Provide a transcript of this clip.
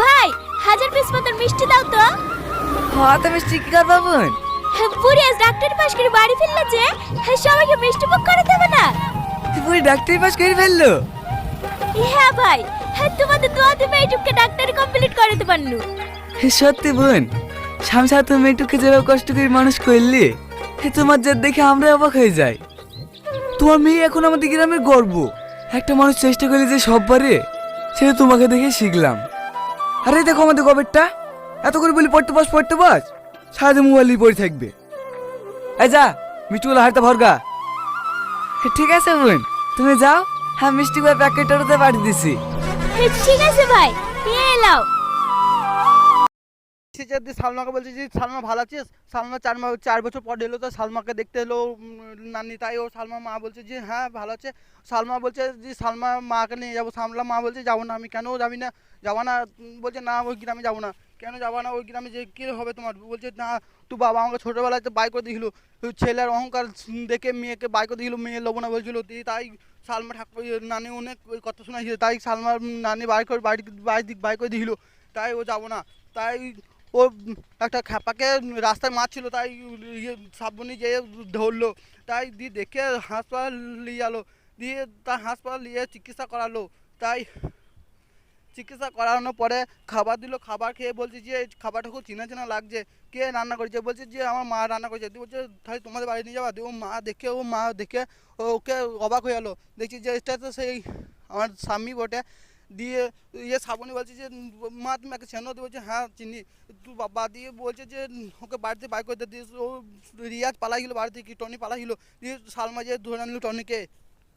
ভাই হাজার পিস মতন মিষ্টি দাও তো। হ্যাঁ, কত মিষ্টি কি করব বোন হ্যাঁ, বুড়ি আজ ডাক্তার পাশ করে বাড়ি ফেললে যে হ্যাঁ, সবাইকে মিষ্টি মুখ করে দেবে না। বুড়ি ডাক্তার পাশ করে ফেলল? হ্যাঁ ভাই তোমাদের দোয়া দিবে এইটুকে ডাক্তার কমপ্লিট করে দিতে পারলু সত্যি বোন স্বামী তুমি এইটুকে যেভাবে কষ্ট করে মানুষ করলি তোমার যার দেখে আমরা অবাক হয়ে যাই। তোমার মেয়ে এখন আমাদের গ্রামের গর্ব। একটা মানুষ চেষ্টা করলে যে সব পারে সেটা তোমাকে দেখে শিখলাম। আরে দেখো আমাদের গবেরটা এত করে বলি পড়তে বস পড়তে বস। সারাদিন মোবাইল পড়ে থাকবে। এই যা, মিষ্টিগুলো হারতে ভরগা ঠিক আছে বোন, তুমি যাও হ্যাঁ মিষ্টিগুলো প্যাকেটটা পাঠিয়ে দিছি। ঠিক আছে ভাই এলাও। সে যদি সালমাকে বলছে যে, সালমা ভালো আছিস? সালমা চার চার বছর পর এলো তো, সালমাকে দেখতে এলো নানি তাই ও সালমা মা বলছে যে হ্যাঁ ভালো আছে। সালমা বলছে যে, সালমা মাকে নিয়ে যাব। সালমা মা বলছে, যাব না, আমি কেন যাবি না? যাব না বলছে, না, ওই গ্রামে যাব না। কেন যাব না? ওই গ্রামে যে, কী হবে তোমার? বলছে, না তুই বাবা আমাকে ছোটোবেলায় তো বাই করে দিয়েছিল। ছেলের অহংকার দেখে মেয়েকে বাই করে দিয়েছিল, মেয়ে লোবো না বলছিল। তাই সালমা ঠাকুর নানি অনেক কথা শোনাইছিল। তাই সালমার নানি বাই করে বাড়ি বাই বাই করে দিয়েছিল। তাই ও যাব না। তাই ও একটা খ্যাপাকে রাস্তায় মারছিল, তাই ইয়ে সাবনি যেয়ে ধরলো। তাই দিয়ে দেখে হাসপাতাল নিয়ে গেলো দিয়ে তার হাসপাতাল নিয়ে চিকিৎসা করালো। তাই চিকিৎসা করানোর পরে খাবার দিল। খাবার খেয়ে বলছে যে, খাবারটা খুব চেনা চেনা লাগছে। কে রান্না করেছে? বলছে যে, আমার মা রান্না করেছে। দিয়ে বলছে, তাহলে তোমাদের বাড়ি নিয়ে যাবা? দিয়ে ও মা দেখে, ও মা দেখে ওকে অবাক হয়ে গেলো দেখছি যে, এটা তো সেই আমার স্বামী বটে। দিয়ে ইয়ে শ্রাবণী বলছে যে, মা তুমি একে চেনো দিয়ে বলছে হ্যাঁ চিনি। তু বাবা দিয়ে বলছে যে, ওকে বাড়িতে বাইক করে দিয়ে ও রিয়াজ পালাই গেলো বাড়ি থেকে, টনি পালাই গেলো দিয়ে সালমা যে ধরে আনলো টনিকে।